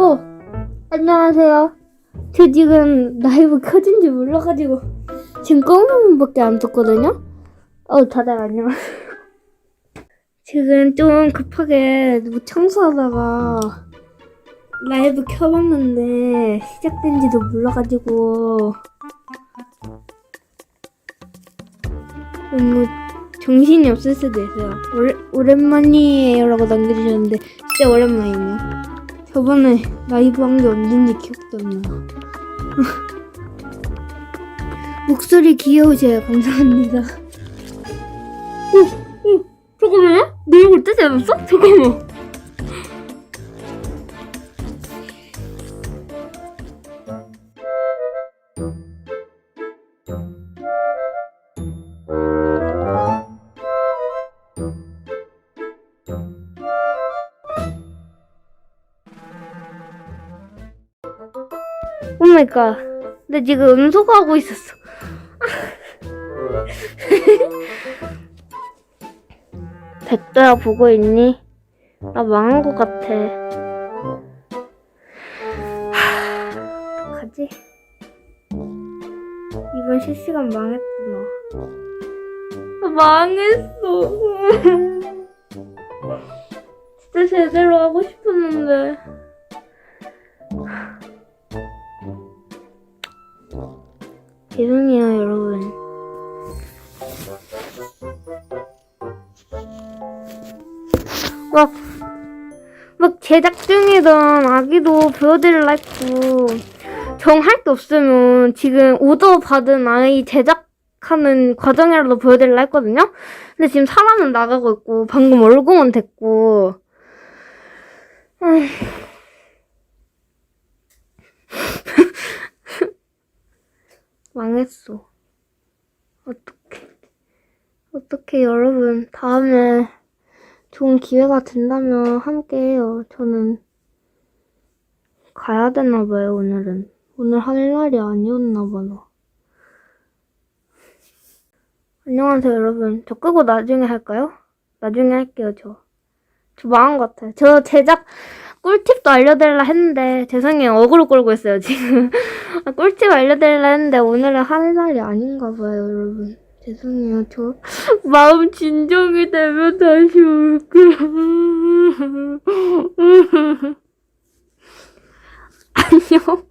어, 안녕하세요. 저 지금 라이브 켜진지 몰라가지고 지금 검은밖에 안 떴거든요. 어, 다들 안녕하세요. 지금 좀 급하게 뭐 청소하다가 라이브 켜봤는데 시작된지도 몰라가지고 너무 정신이 없을 수도 있어요. 오래, 오랜만이에요라고 남겨주셨는데 진짜 오랜만이네요. 저번에 라이브 한 게 언젠지 기억도 안 나. 목소리 귀여우세요. 감사합니다. 오, 오, 잠깐만요. 내 얼굴 뜨지 않았어? 잠깐만. 오마이갓. 나 지금 음소거하고 있었어. 백도야 보고 있니? 나 망한 것 같아. 하, 어떡하지? 이번 실시간 망했구나. 나 망했어. 진짜 제대로 하고 싶었는데. 죄송해요, 여러분. 막, 막 제작 중이던 아기도 보여드릴라 했고, 정할 게 없으면 지금 오더 받은 아이 제작하는 과정이라도 보여드릴라 했거든요? 근데 지금 사람은 나가고 있고, 방금 얼공은 됐고, 아 망했어. 어떡해. 어떡해, 여러분. 다음에 좋은 기회가 된다면 함께 해요. 저는 가야 되나 봐요, 오늘은. 오늘 할 날이 아니었나봐. 안녕하세요, 여러분. 저 끄고 나중에 할까요? 나중에 할게요, 저. 저 망한 것 같아요. 저 제작 꿀팁도 알려드리려 했는데, 죄송해요. 어그로 끌고 있어요, 지금. 아, 꿀팁 알려드리려 했는데, 오늘은 할 날이 아닌가 봐요, 여러분. 죄송해요. 저 마음 진정이 되면 다시 올게요. 안녕.